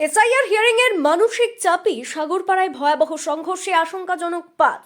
SIR hearing এর মানসিক চাপই সাগরপাড়ায় ভয়াবহ সংঘর্ষে আশঙ্কাজনক পাঁচ।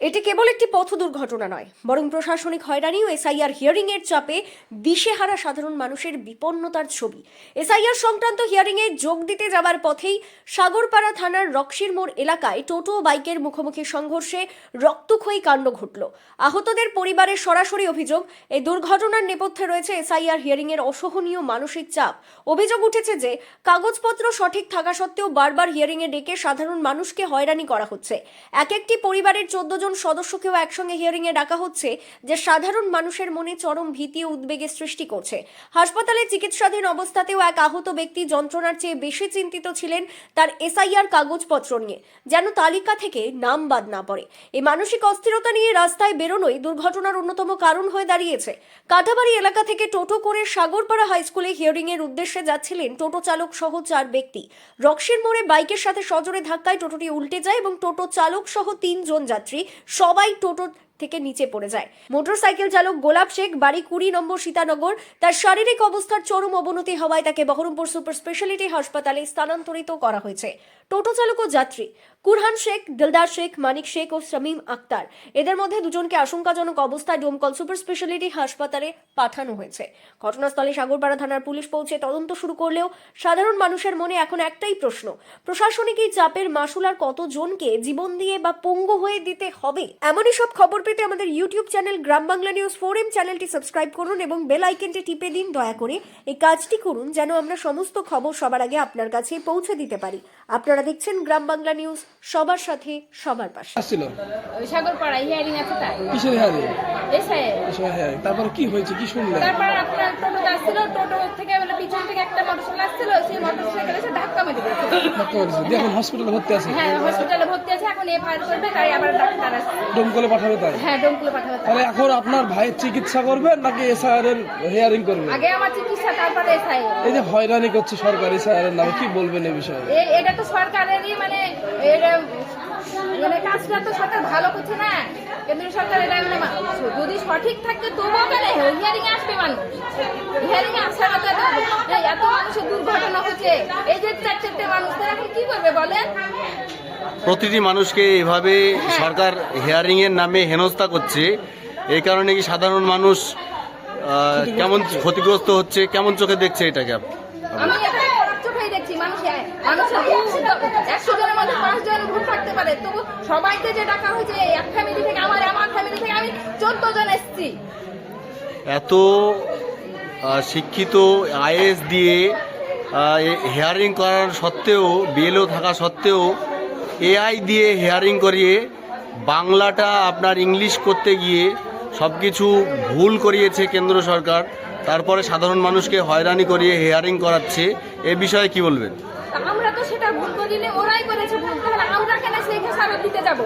এটি কেবল একটি পথ দুর্ঘটনা নয়, বরং প্রশাসনিক হয়রানি ও এসআইআর হিয়ারিং এর চাপে দিশেহারা সাধারণ মানুষের বিপন্নতার ছবি। এসআইআর সংক্রান্ত হিয়ারিং এ যোগ দিতে যাবার পথেই সাগরপাড়া থানার রক্সির মোড় এলাকায় টোটো ও বাইকের মুখোমুখি সংঘর্ষে রক্তক্ষয়ী কাণ্ড ঘটল। আহতদের পরিবারের সরাসরি অভিযোগ, এই দুর্ঘটনার নেপথ্যে রয়েছে এসআইআর হিয়ারিং এর অসহনীয় মানসিক চাপ। অভিযোগ উঠেছে যে, কাগজপত্র সঠিক থাকা সত্ত্বেও বারবার হিয়ারিং এ ডেকে সাধারণ মানুষকে হয়রানি করা হচ্ছে। এক একটি পরিবারের চোদ্দ জন সদস্যকেও একসঙ্গে হিয়ারিং এ ডাকা হচ্ছে, যে সাধারণ মানুষের মনে চরম ভীতি ও উদ্বেগের সৃষ্টি করছে। হাসপাতালে চিকিৎসাধীন অবস্থাতেও এক আহত ব্যক্তি যন্ত্রণার চেয়ে বেশি চিন্তিত ছিলেন তার এসআইআর কাগজপত্র নিয়ে, যেন তালিকা থেকে নাম বাদ না পড়ে। এই মানসিক অস্থিরতা নিয়ে রাস্তায় বেরোনোই দুর্ঘটনার অন্যতম কারণ হয়ে দাঁড়িয়েছে। কাঁঠাবাড়ি এলাকা থেকে টোটো করে সাগরপাড়া হাই স্কুলে হিয়ারিং এর উদ্দেশ্যে যাচ্ছিলেন টোটো চালক সহ চার ব্যক্তি। রক্সির মোড়ে বাইকের সাথে সজোরে ধাক্কায় টোটোটি উল্টে যায় এবং টোটো চালক সহ তিনজন যাত্রী সবাই টোটো থেকে নিচে পড়ে যায়। মোটরসাইকেল চালক গোলাপ শেখ, বাড়ি কুড়ি নম্বর সীতানগর। তার শারীরিক অবস্থার চরম অবনতি হওয়ায় তাকে বহরমপুর সুপার স্পেশালিটি হাসপাতালে স্থানান্তরিত করা হয়েছে। টোটো চালক ও যাত্রী, কুরহান শেখ, দিলদার শেখ, মানিক শেখ ও শামীম আক্তার। এদের মধ্যে দুজনকে আশঙ্কাজনক অবস্থায় ডোমকল সুপার স্পেশালিটি হাসপাতালে পাঠানো হয়েছে। ঘটনাস্থলে সাগরপাড়া থানার পুলিশ পৌঁছে তদন্ত শুরু করলেও সাধারণ মানুষের মনে এখন একটাই প্রশ্ন, প্রশাসনিক এই চাপের মাসুল আর কতজনকে জীবন দিয়ে বা পঙ্গু হয়ে দিতে হবে? এমনই সব খবর পেতে আমাদের YouTube channel Gram Bangla news four M চ্যানেলটি সাবস্ক্রাইব করুন এবং বেল আইকনটি টিপে দিন, দয়া করে এই কাজটি করুন যেন আমরা সমস্ত খবর সবার আগে আপনার কাছে পৌঁছে দিতে পারি। আপনারা দেখছেন গ্রাম বাংলা নিউজ সবার সাথে সবার পাশে। আসছিল? ওই সাগরপাড়া হিয়ারিং আছে তাই। কিসের হিয়ারিং এসে। হ্যাঁ তারপর কি হয়েছে? কি শুনলেন? তারপর আপনার টোটো আসছিল টোটো থেকে মানে পিছন থেকে একটা মোটরসাইকেল আসছিল সেই মোটরসাইকেলে এসে ধাক্কা মেরে দিয়েছে। দেখুন হসপিটালে ভর্তি আছে। হ্যাঁ হসপিটালে ভর্তি আছে এখন করবে তাই আবার ডাক্তার আসছে। ডোমকলে পাঠাবে তাই? হ্যাঁ ডোমকুলে পাঠাবে তাহলে এখন আপনার ভাইয়ের চিকিৎসা করবেন নাকি এসআইআর এর হিয়ারিং করবেন? আগে আমার চিকিৎসা তারপরে এই যে হয়রানি করছে সরকার এসআইআর এর নামে কি বলবেন এই বিষয়ে? এটা তো সরকারেরই মানে এটা মানে কাজটা তো সরকার ভালো করছে না। কেন্দ্র সরকার এটা মানে যদি সঠিক থাকতো তবুও কেন হিয়ারিং আসবে মানুষ। হিয়ারিং আসার এত মানুষের দুর্ঘটনা হচ্ছে এই যে চার চারটে মানুষ তারা এখন কি করবে বলেন প্রতিটি মানুষকে এভাবে সরকার হিয়ারিং এর নামে হেনস্থা করছে। এই কারণে কি সাধারণ মানুষ কেমন ক্ষতিগ্রস্ত হচ্ছে কেমন চোখে দেখছে এটাকে সবাইকে যে ডাকা হয়েছে এক ফ্যামিলি থেকে আমার আমার ফ্যামিলি থেকে আমি চোদ্দ জন এসেছি। এত শিক্ষিত আইএস দিয়ে হেয়ারিং করার সত্ত্বেও বিএলও থাকা সত্ত্বেও এআই দিয়ে হেয়ারিং করিয়ে বাংলাটা আপনার ইংলিশ করতে গিয়ে সব কিছু ভুল করিয়েছে কেন্দ্র সরকার, তারপরে সাধারণ মানুষকে হয়রানি করিয়ে হেয়ারিং করাচ্ছে, এ বিষয়ে কি বলবেন? আমরা তো সেটা ভুল করিনি, ওরাই করেছে, ভুল তাহলে আমরা কেন সেই খেসারত দিতে যাব?